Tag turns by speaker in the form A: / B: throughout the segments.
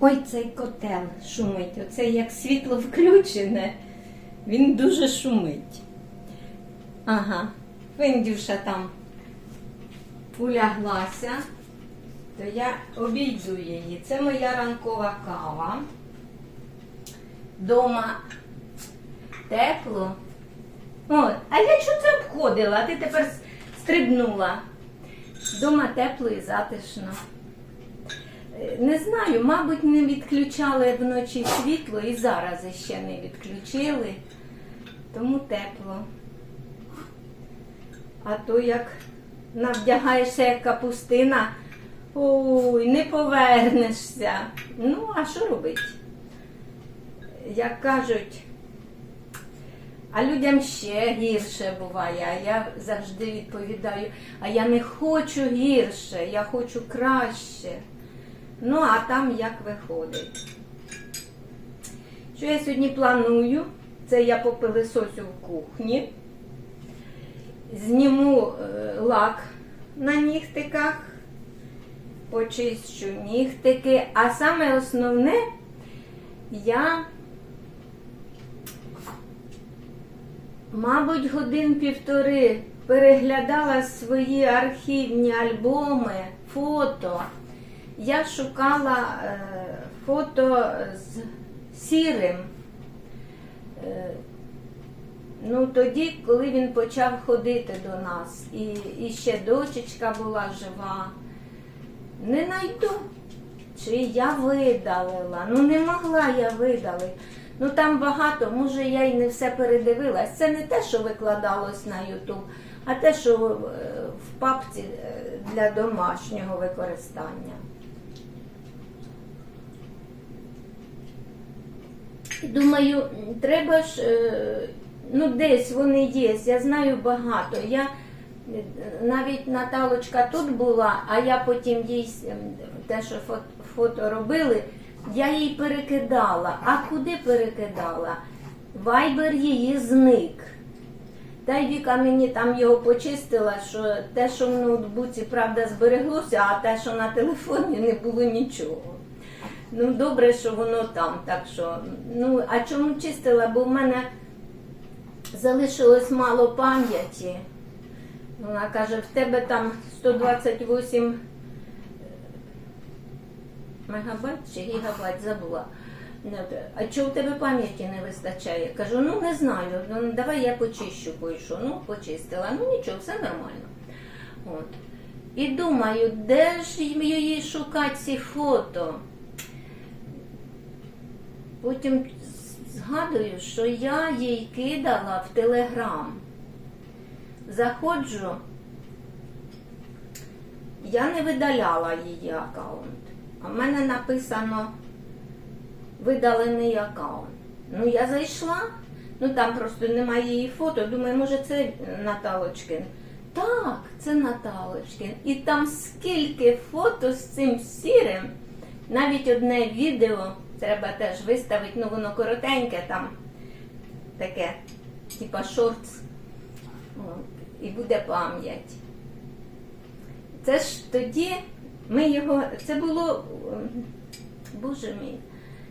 A: Ой, цей котел шумить. Оце як світло включене, він дуже шумить. Ага, Вендюша там уляглася, то я обійду її. Це моя ранкова кава. Дома тепло. О, а я що це обходила? а Ти тепер стрибнула. Дома тепло і затишно. Не знаю, мабуть, не відключали вночі світло і зараз ще не відключили, тому тепло. А то як навдягаєшся як капустина, ой, не повернешся. Ну, а що робити? Як кажуть, а людям ще гірше буває. А я завжди відповідаю, а я не хочу гірше, я хочу краще. Ну, а там як виходить. Що я сьогодні планую? Це я попилисосю в кухні. Зніму е, лак на нігтиках, почищу нігтики, а саме основне я, мабуть, годин півтори переглядала свої архівні альбоми, фото. Я шукала е, фото з сірим. Е, ну, тоді, коли він почав ходити до нас, і, і ще дочечка була жива. Не найду. Чи я видалила? Ну не могла я видалити. Ну там багато, може я й не все передивилась. Це не те, що викладалось на Ютуб, а те, що е, в папці для домашнього використання. Думаю, треба ж, е, ну десь вони є, я знаю багато. Я е, навіть Наталочка тут була, а я потім їй ем, те, що фото, робили, я їй перекидала. А куди перекидала? Вайбер її зник. Та й Віка мені там його почистила, що те, що в ноутбуці, правда, збереглося, а те, що на телефоні, не було нічого. Ну, добре, що воно там. Так що, ну, а чому чистила? Бо в мене залишилось мало пам'яті. Вона каже, в тебе там 128 мегабайт чи гігабайт забула. А чого в тебе пам'яті не вистачає? Кажу, ну не знаю. Ну давай я почищу кое-що. Ну, почистила. Ну нічого, все нормально. От. І думаю, де ж її шукати ці фото? Потім згадую, що я їй кидала в Телеграм. Заходжу, я не видаляла її аккаунт. А в мене написано видалений аккаунт. Ну, я зайшла, ну там просто немає її фото. Думаю, може це Наталочкин. Так, це Наталочкин. І там скільки фото з цим сірим, навіть одне відео треба теж виставити, ну воно коротеньке там, таке, типа шортс. І буде пам'ять. Це ж тоді ми його. Це було. ем, Боже мій.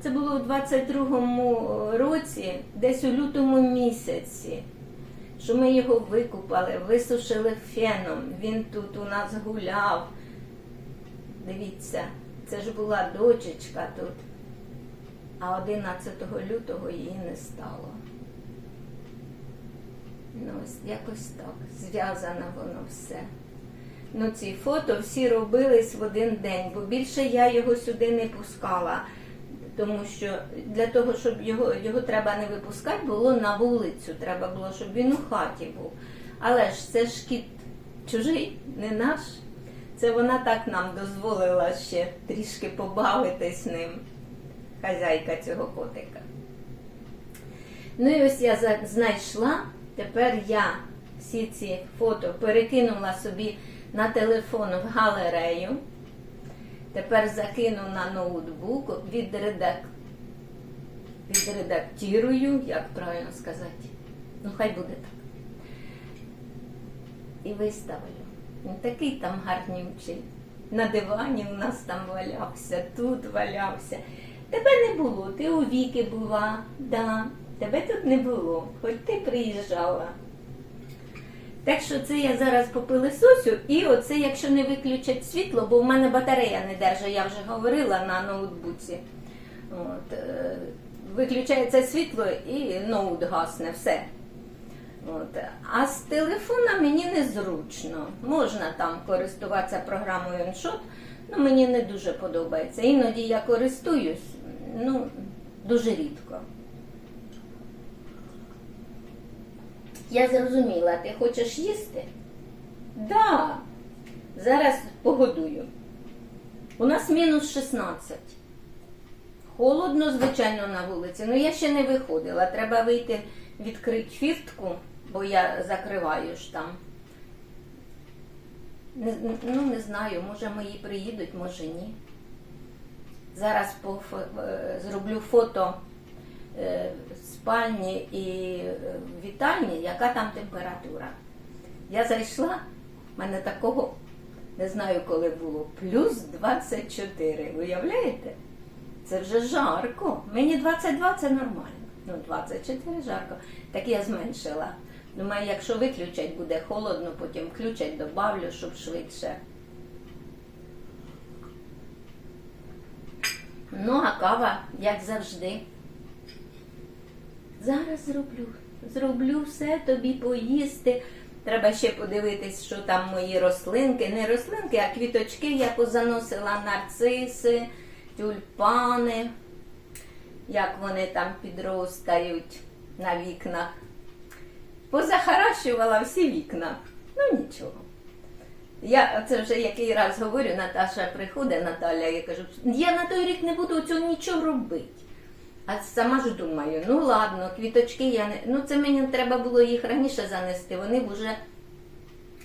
A: Це було у 22-му році, десь у лютому місяці, що ми його викупали, висушили феном. Він тут у нас гуляв. Дивіться, це ж була дочечка тут. А 11 лютого її не стало. Ну, ось якось так. Зв'язано воно все. Ну, ці фото всі робились в один день, бо більше я його сюди не пускала. Тому що для того, щоб його, його треба не випускати, було на вулицю. Треба було, щоб він у хаті був. Але ж це ж кіт чужий, не наш. Це вона так нам дозволила ще трішки побавитись ним, хазяйка цього котика. Ну і ось я знайшла. Тепер я всі ці фото перекинула собі на телефон в галерею. Тепер закину на ноутбук, відредак... відредактирую, як правильно сказати. Ну, хай буде так. І виставлю. Він такий там гарнючий. на дивані у нас там валявся, тут валявся. Тебе не було, ти у віки була, да. Тебе тут не було, хоч ти приїжджала. Так що це я зараз попилисосю, і оце, якщо не виключать світло, бо в мене батарея не держить, я вже говорила на ноутбуці. От, е, виключається світло і ноут гасне, все. От. А з телефона мені незручно. Можна там користуватися програмою InShot, але мені не дуже подобається. Іноді я користуюсь, ну, дуже рідко. Я зрозуміла, ти хочеш їсти? Да. Зараз погодую. У нас мінус 16. Холодно, звичайно, на вулиці. Ну я ще не виходила. Треба вийти, відкрити фіртку, бо я закриваю ж там. Не, ну, не знаю, може мої приїдуть, може ні. Зараз по, е, зроблю фото е, спальні і е, вітальні, яка там температура. Я зайшла, в мене такого не знаю, коли було, плюс 24. Уявляєте? Це вже жарко. Мені 22 це нормально. Ну, 24 жарко. Так я зменшила. Думаю, якщо виключать, буде холодно, потім включать, добавлю, щоб швидше. Ну, а кава, як завжди. Зараз зроблю. Зроблю все тобі поїсти. Треба ще подивитись, що там мої рослинки. Не рослинки, а квіточки я позаносила нарциси, тюльпани, як вони там підростають на вікнах. Позахаращувала всі вікна. Ну нічого. Я це вже який раз говорю, Наташа приходить, Наталя, я кажу, я на той рік не буду цього нічого робити. А сама ж думаю, ну ладно, квіточки я не. Ну це мені треба було їх раніше занести. Вони б уже,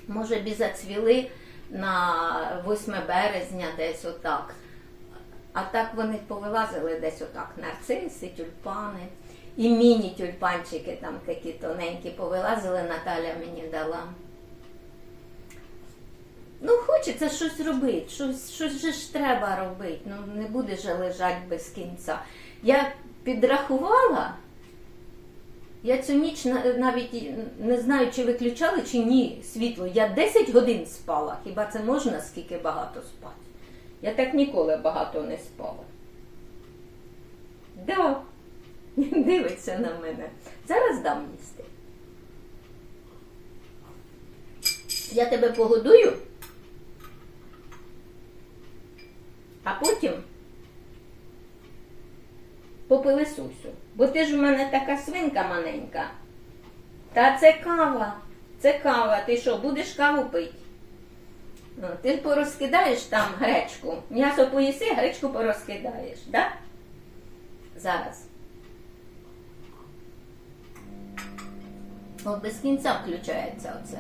A: може, б і зацвіли на 8 березня, десь отак. А так вони повилазили десь отак. Нарциси, тюльпани. І міні-тюльпанчики там такі тоненькі повилазили, Наталя мені дала. Ну, хочеться щось робити, щось, щось же ж треба робити. Ну, не буде же лежати без кінця. Я підрахувала, я цю ніч навіть не знаю, чи виключали, чи ні світло. Я 10 годин спала. Хіба це можна скільки багато спати? Я так ніколи багато не спала. Да. Дивиться на мене. Зараз дам їсти. Я тебе погодую, а потім попилисусю. Бо ти ж в мене така свинка маленька. Та це кава. Це кава. Ти що, будеш каву пити? Ну, ти порозкидаєш там гречку. М'ясо поїси, гречку порозкидаєш, так? Зараз. О, без кінця включається оце.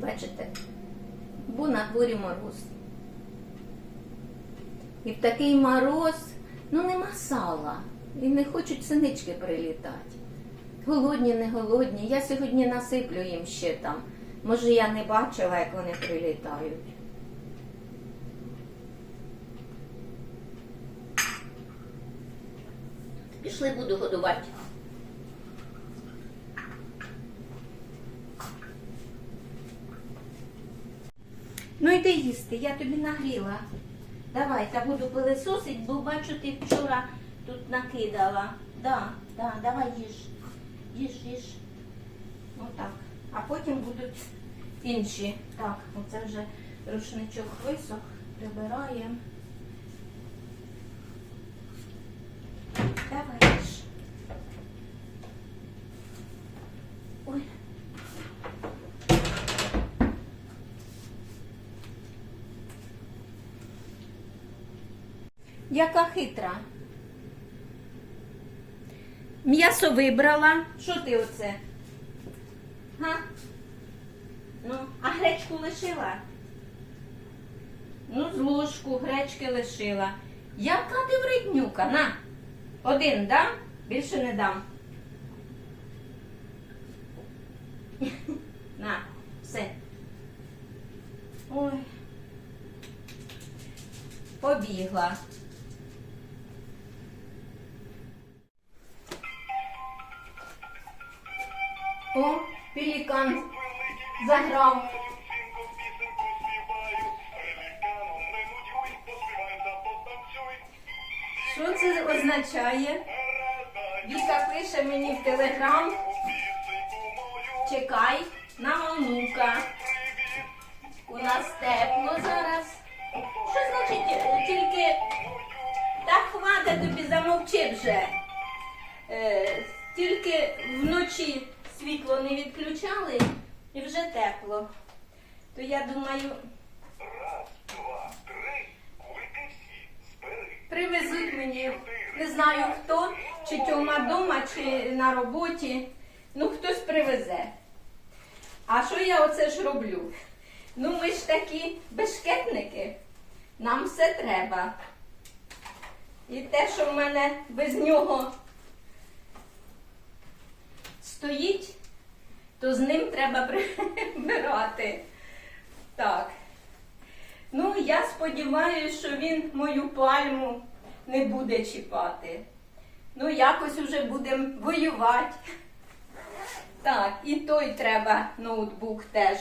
A: Бачите? Бо на дворі мороз. І в такий мороз, ну нема сала. І не хочуть синички прилітати. Голодні, не голодні. Я сьогодні насиплю їм ще там. Може, я не бачила, як вони прилітають. Пішли, буду годувати. Ну йди їсти, я тобі нагріла. Давай, та буду пилисосить, бо бачу, ти вчора тут накидала. Да, да, давай їж. Їж, їж. Отак. А потім будуть інші. Так, оце вже рушничок висох, прибираємо. Давай. Ой. Яка хитра. М'ясо вибрала. Що ти оце? Га? Ну, а гречку лишила? Ну, з ложку гречки лишила. Яка ти вреднюка? На. Один дам, більше не дам. На, все. Ой. побігла. О, пелікан заграв. Що це означає? Віка пише мені в телеграм. Чекай на онука. У нас тепло зараз. Що значить е, тільки так хватить тобі замовчи вже. Е, тільки вночі світло не відключали і вже тепло. То я думаю,
B: Раз, два, три, кульки всі, збери.
A: привезуть мені, не знаю хто, чи Тьома дома, чи на роботі. Ну, хтось привезе. А що я оце ж роблю? Ну, ми ж такі бешкетники. Нам все треба. І те, що в мене без нього стоїть, то з ним треба прибирати. Так. Ну, я сподіваюся, що він мою пальму не буде чіпати. Ну, якось уже будемо воювати. Так, і той треба ноутбук теж.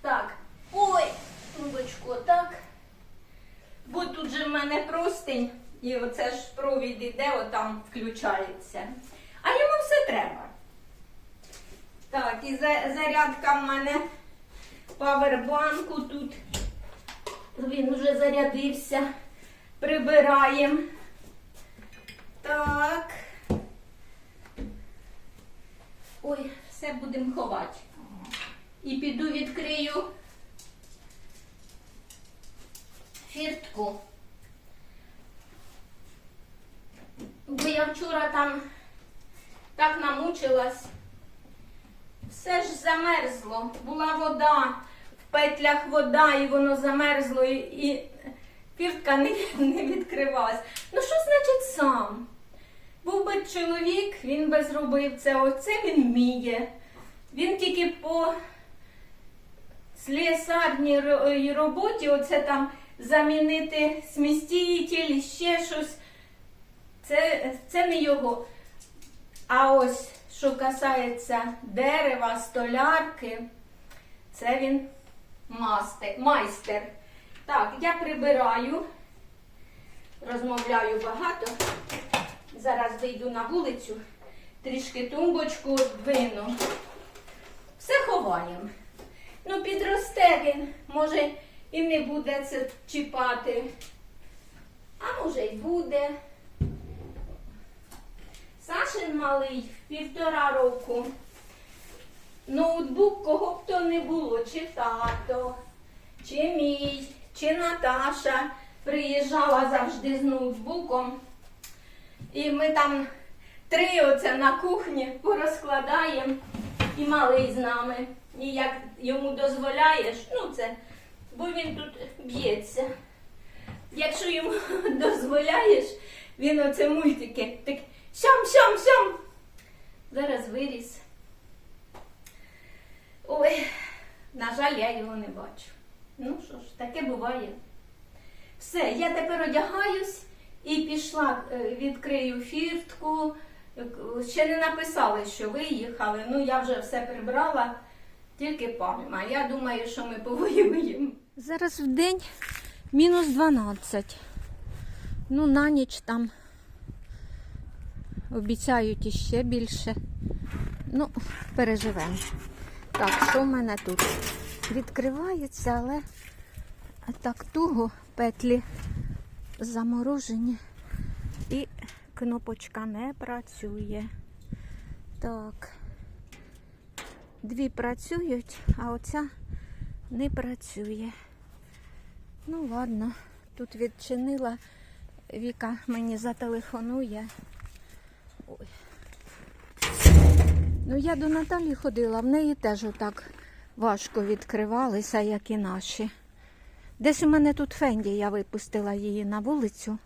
A: Так. Ой, трубочку, так. Бо тут же в мене простень, і оце ж провід іде, отам включається. А йому все треба. Так, і за- зарядка в мене павербанку тут. Він вже зарядився. Прибираємо. Так. Ой, все будемо ховати. І піду відкрию фіртку. Бо я вчора там так намучилась. Замерзло. Була вода, в петлях вода, і воно замерзло, і, і фіртка не, не відкривалась. Ну що значить сам? Був би чоловік, він би зробив це, оце він вміє. Він тільки по слесарній ро- роботі, оце там замінити сміститель, ще щось. Це, це не його. А ось, що касається дерева, столярки, це він мастер, майстер. Так, я прибираю, розмовляю багато. Зараз вийду на вулицю, трішки тумбочку двину. Все ховаємо. Ну, підросте він, може, і не буде це чіпати. А може й буде. Сашин малий півтора року. Ноутбук кого б то не було, чи тато, чи мій, чи Наташа приїжджала завжди з ноутбуком. І ми там три оце на кухні порозкладаємо і малий з нами. І як йому дозволяєш, ну це, бо він тут б'ється. Якщо йому дозволяєш, він оце мультики, так сям, сям, сям. Зараз виріс. Ой, на жаль, я його не бачу. Ну що ж, таке буває. Все, я тепер одягаюсь і пішла, е, відкрию фіртку. Ще не написали, що виїхали. Ну, я вже все прибрала, тільки пальма. Я думаю, що ми повоюємо. Зараз в день мінус 12. Ну, на ніч там обіцяють іще більше. Ну, переживемо. Так, що в мене тут? Відкривається, але так туго петлі заморожені і кнопочка не працює. Так. Дві працюють, а оця не працює. Ну, ладно, тут відчинила. Віка мені зателефонує. Ой. Ну, я до Наталі ходила, в неї теж отак важко відкривалися, як і наші. Десь у мене тут Фенді, я випустила її на вулицю.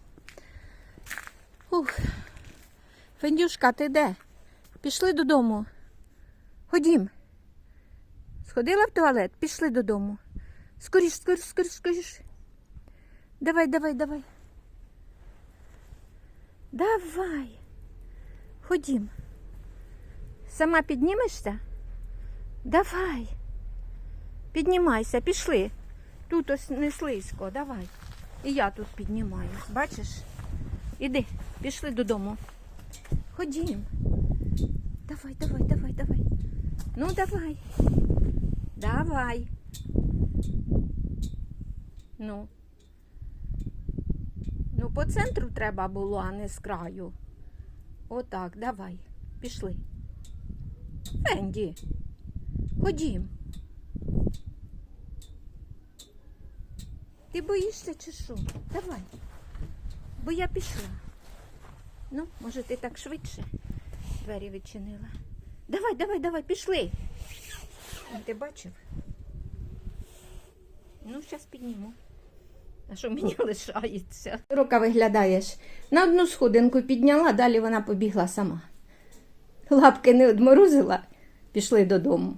A: Ух. Фендюшка, ти де? Пішли додому. Ходім. Сходила в туалет, пішли додому. Скоріш, скоріш, скоріш, скоріш. Давай, давай, давай. Давай. Ходім. Сама піднімешся? Давай. Піднімайся, пішли. Тут ось не слизько, давай. І я тут піднімаюсь, бачиш? Іди, пішли додому. Ходім. Давай, давай, давай, давай. Ну, давай. Давай. Ну. Ну, по центру треба було, а не з краю. Отак, давай. Пішли. Фенді. Ходім. Ти боїшся чи що? Давай. Бо я пішла. Ну, може, ти так швидше двері відчинила. Давай, давай, давай, пішли. Ти бачив? Ну, зараз підніму. А що мені лишається? Рука виглядаєш. На одну сходинку підняла, далі вона побігла сама. Лапки не одморозила, пішли додому.